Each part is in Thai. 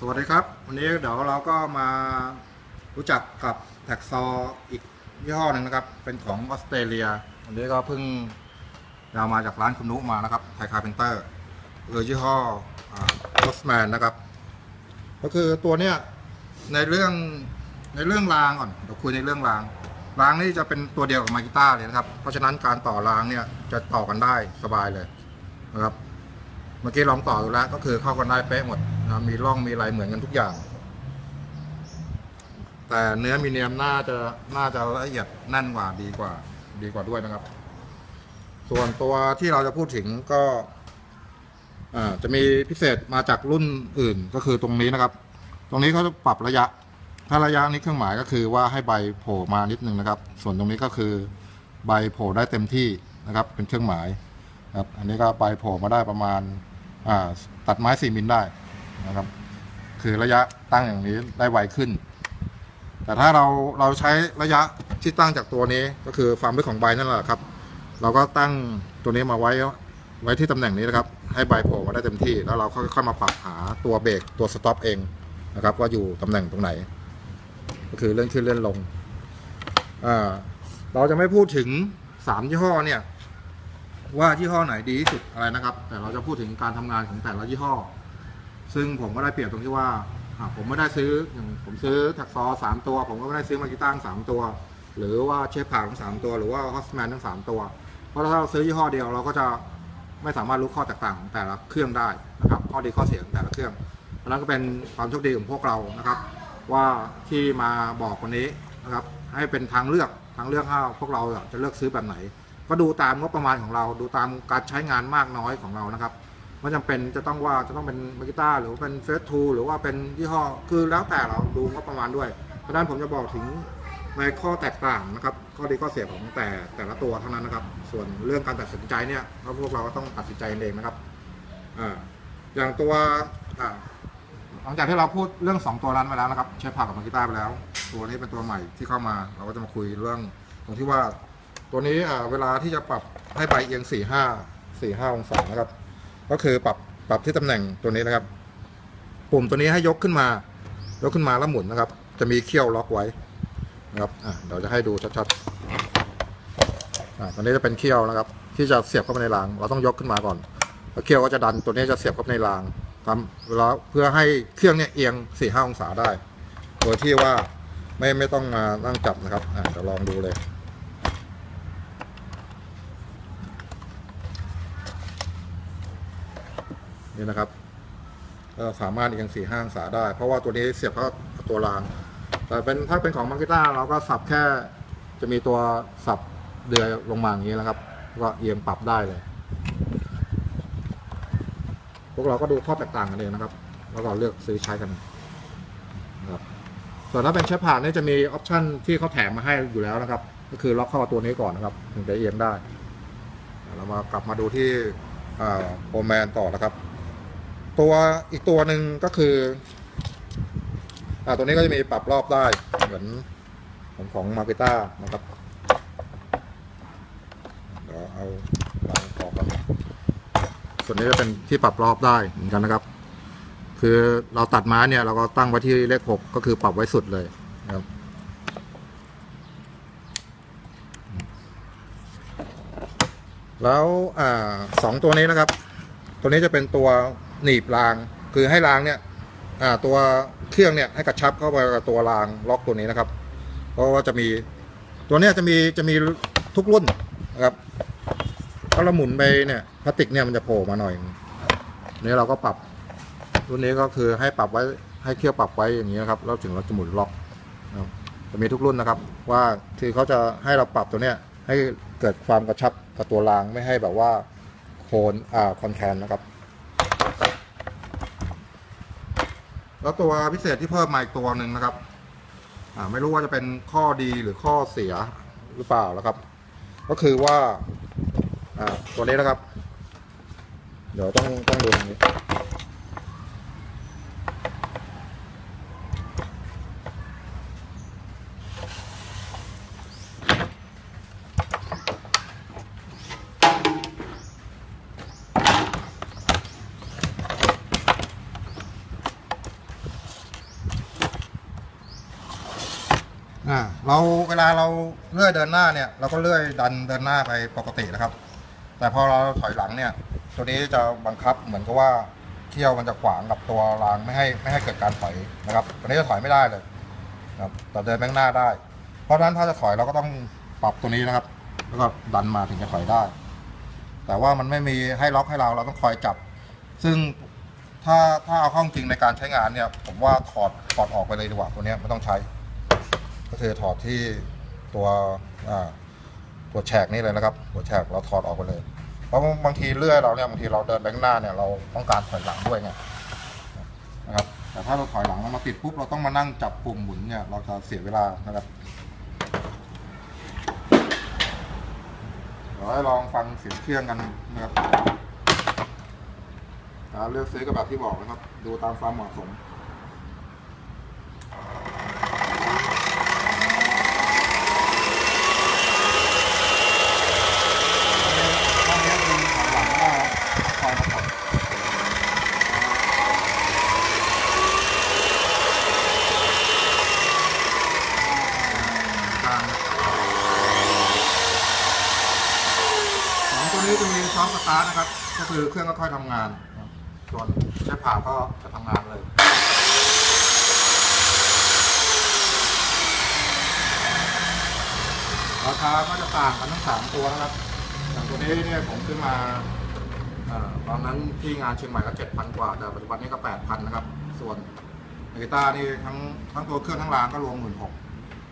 สวัสดีครับ วันนี้เดี๋ยวเราก็มารู้จักกับแท็กซออีกยี่ห้อหนึ่งนะครับ เป็นของออสเตรเลีย วันนี้ก็เพิ่งเรามาจากร้านคุณนุมานะครับไทยคาเพนเตอร์เออยี่ห้อโรสแมนนะครับ ก็คือตัวเนี้ยในเรื่องในเรื่องรางก่อนเดี๋ยวคุยในเรื่องรางรางนี่จะเป็นตัวเดียวกับมากิต้าเลยนะครับ เพราะฉะนั้นการต่อรางเนี่ยจะต่อกันได้สบายเลยนะครับ มื่อกี้ลองต่อดูแล้วก็คือเข้ากันได้เป๊ะหมดนะมีร่องมีอะไรเหมือนกันทุกอย่าง แต่เนื้อมีเนียมน่าจะน่าจะละเอียดแน่นกว่าดีกว่า ดีกว่าด้วยนะครับ ส่วนตัวที่เราจะพูดถึงก็จะมีพิเศษมาจากรุ่นอื่นก็คือตรงนี้นะครับ ตรงนี้เขาจะปรับระยะ ถ้าระยะนี้เครื่องหมายก็คือว่าให้ใบโผล่มานิดนึงนะครับ ส่วนตรงนี้ก็คือใบโผล่ได้เต็มที่นะครับ เป็นเครื่องหมายครับอันนี้ก็ใบโผล่มาได้ประมาณ ตัดไม้สี่มิลได้นะครับ คือระยะตั้งอย่างนี้ได้ไวขึ้น แต่ถ้าเราเราใช้ระยะที่ตั้งจากตัวนี้ก็คือความลึกของใบนั่นแหละครับ เราก็ตั้งตัวนี้มาไว้ไว้ที่ตำแหน่งนี้นะครับ ให้ใบโผล่มาได้เต็มที่ แล้วเราค่อยๆมาปรับหาตัวเบรกตัวสต็อปเองนะครับว่าอยู่ตำแหน่งตรงไหน ก็คือเลื่อนขึ้นเลื่อนลง เราจะไม่พูดถึงสามยี่ห้อเนี่ย ว่ายี่ห้อไหนดีที่สุดอะไรนะครับ แต่เราจะพูดถึงการทำงานของแต่ละยี่ห้อ ซึ่งผมก็ได้เปรียบตรงที่ว่าผมไม่ได้ซื้ออย่างผมซื้อแท็กซอสามตัว ผมก็ไม่ได้ซื้อมากิต้าสามตัว หรือว่าเชฟผาทั้งสามตัว หรือว่าฮอสแมนทั้งสามตัว เพราะถ้าเราซื้อยี่ห้อเดียวเราก็จะไม่สามารถรู้ข้อแตกต่างของแต่ละเครื่องได้นะครับ ข้อดีข้อเสียของแต่ละเครื่องเพราะฉะนั้นก็เป็นความโชคดีของพวกเรานะครับ ว่าที่มาบอกวันนี้นะครับ ให้เป็นทางเลือกทางเลือกให้พวกเราจะเลือกซื้อแบบไหน ก็ดูตามงบประมาณของเรา ดูตามการใช้งานมากน้อยของเรานะครับไม่จำเป็นจะต้องว่าจะต้องเป็นมากิต้าหรือว่าเป็นเฟสทูหรือว่าเป็นยี่ห้อคือแล้วแต่เราดูงบประมาณด้วยเพราะนั้นผมจะบอกถึงในข้อแตกต่างนะครับ ข้อดีข้อเสียของแต่แต่ละตัวเท่านั้นนะครับ ส่วนเรื่องการตัดสินใจเนี่ยก็พวกเราก็ต้องตัดสินใจเองนะครับอ่าอย่างตัวอ่าหลังจากที่เราพูดเรื่อง 2 ตัวนั้นไปแล้วนะครับเชฟผักกับมากิต้าไปแล้ว ตัวนี้เป็นตัวใหม่ที่เข้ามา เราก็จะมาคุยเรื่องตรงที่ว่า ตัวนี้อ่าเวลาที่จะปรับให้ใบเอียง 4 5 4 5องศานะครับ ก็คือปรับปรับที่ตำแหน่งตัวนี้นะครับ ปุ่มตัวนี้ให้ยกขึ้นมา ยกขึ้นมาแล้วหมุนนะครับ จะมีเขี้ยวล็อกไว้นะครับอ่าเดี๋ยวจะให้ดูชัดๆอ่าตัวนี้จะเป็นเขี้ยวนะครับ ที่จะเสียบเข้าไปในราง เราต้องยกขึ้นมาก่อนแล้วเขี้ยวก็จะดันตัวนี้จะเสียบเข้าไปในรางทำแล้วเพื่อให้เครื่องเนี่ยเอียง 4 5 องศาได้ โดยที่ว่าไม่ไม่ต้องมานั่งจับนะครับอ่าเดี๋ยวลองดูเลย นี่นะครับก็สามารถเอียง4 5องศาได้ เพราะว่าตัวนี้เสียบเข้ากับตัวราง แต่เป็นถ้าเป็นของมาร์กิต้าเราก็สับแค่จะมีตัวสับเดือยลงมาอย่างนี้นะครับ ก็เอียงปรับได้เลย พวกเราก็ดูข้อแตกต่างกันเองนะครับ แล้วก็เลือกซื้อใช้กันนะครับส่วนถ้าเป็นเชฟผ่านนี่จะมีออปชันที่เขาแถมมาให้อยู่แล้วนะครับ ก็คือล็อกเข้าตัวนี้ก่อนนะครับถึงจะเอียงได้ เรามากลับมาดูที่โปรแมนต่อนะครับ ตัวอีกตัวหนึ่งก็คือ อ่าตัวนี้ก็จะมีปรับรอบได้เหมือนของของมาเกต้านะครับเดี๋ยวเอาวางออกก่อนส่วนนี้จะเป็นที่ปรับรอบได้เหมือนกันนะครับ คือเราตัดไม้เนี่ย เราก็ตั้งไว้ที่เลขหกก็คือปรับไว้สุดเลยนะครับแล้วอ่าสองตัวนี้นะครับ ตัวนี้จะเป็นตัว หนีบราง คือให้รางเนี่ยตัวเครื่องเนี่ยให้กระชับเข้าไปกับตัวรางล็อกตัวนี้นะครับ เพราะว่าจะมีตัวเนี้ยจะมีจะมีทุกรุ่นนะครับถ้าเราหมุนไปเนี่ยพลาสติกเนี่ยมันจะโผล่มาหน่อยนี่เราก็ปรับรุ่นนี้ก็คือให้ปรับไว้ให้เคี่ยวปรับไว้อย่างนี้นะครับแล้วถึงเราจะหมุนล็อกจะมีทุกรุ่นนะครับ ว่าคือเขาจะให้เราปรับตัวเนี้ยให้เกิดความกระชับกับตัวรางไม่ให้แบบว่าโคนอ่าคอนแคนนะครับ แล้วตัวพิเศษที่เพิ่มมาอีกตัวหนึ่งนะครับ อ่าไม่รู้ว่าจะเป็นข้อดีหรือข้อเสียหรือเปล่านะครับ ก็คือว่าอ่าตัวนี้นะครับ เดี๋ยวต้องต้องดูตรงนี้ อ่าเราเวลาเราเลื่อยเดินหน้าเนี่ยเราก็เลื่อยดันเดินหน้าไปปกตินะครับ แต่พอเราถอยหลังเนี่ย ตัวนี้จะบังคับเหมือนกับว่าเที่ยวมันจะขวางกับตัวรางไม่ให้ไม่ให้เกิดการถอยนะครับตัวนี้จะถอยไม่ได้เลยนะครับแต่เดินแบงหน้าได้ เพราะฉะนั้นถ้าจะถอยเราก็ต้องปรับตัวนี้นะครับ แล้วก็ดันมาถึงจะถอยได้ แต่ว่ามันไม่มีให้ล็อกให้เราเราต้องคอยจับ ซึ่งถ้าถ้าเอาข้าจริงในการใช้งานเนี่ย ผมว่าถอดถอดออกไปเลยดีกว่าตัวนี้ไม่ต้องใช้ ก็คือถอดที่ตัวตัวแฉกนี่เลยนะครับตัวแฉกเราถอดออกไปเลย เพราะบางทีเลื่อยเราเนี่ยบางทีเราเดินไปข้างหน้าเนี่ยเราต้องการถอยหลังด้วยไงนะครับแต่ถ้าเราถอยหลังเรามาติดปุ๊บเราต้องมานั่งจับปุ่มหมุนเนี่ยเราจะเสียเวลานะครับเดี๋ยวให้ลองฟังเสียงเครื่องกันนะครับการเลือกซื้อก็แบบที่บอกนะครับ ดูตามความเหมาะสม ห้องนี้มีถอยหลังก็คอยมาถอยสองตัว นี้จะมีซ้อฟต์สตาร์ทนะครับ ก็คือเครื่องก็ค่อยทำงานนะครับส่วนใช้ผ่าก็จะทำงานเลยราคาก็จะต่างกันทั้งสามตัวนะครับอย่างตัวนี้เนี่ยผมซื้อมาอาตอนนั้นที่งานเชียงใหม่ก็เจ็ดพันกว่า แต่ปัจจุบันนี้ก็แปดพันนะครับ ส่วนเนกิต้านี่ทั้งทั้งตัวเครื่องทั้งรางก็รวมหมื่นหก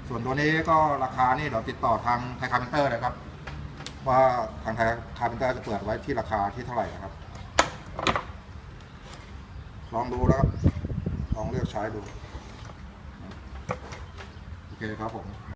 ส่วนตัวนี้ก็ราคานี่เดี๋ยวติดต่อทางไทยคาร์เพนเตอร์เลยครับ ว่าทางไทยคาร์เพนเตอร์จะเปิดไว้ที่ราคาที่เท่าไหร่นะครับ ลองดูแล้วครับลองเลือกใช้ดู โอเคครับผม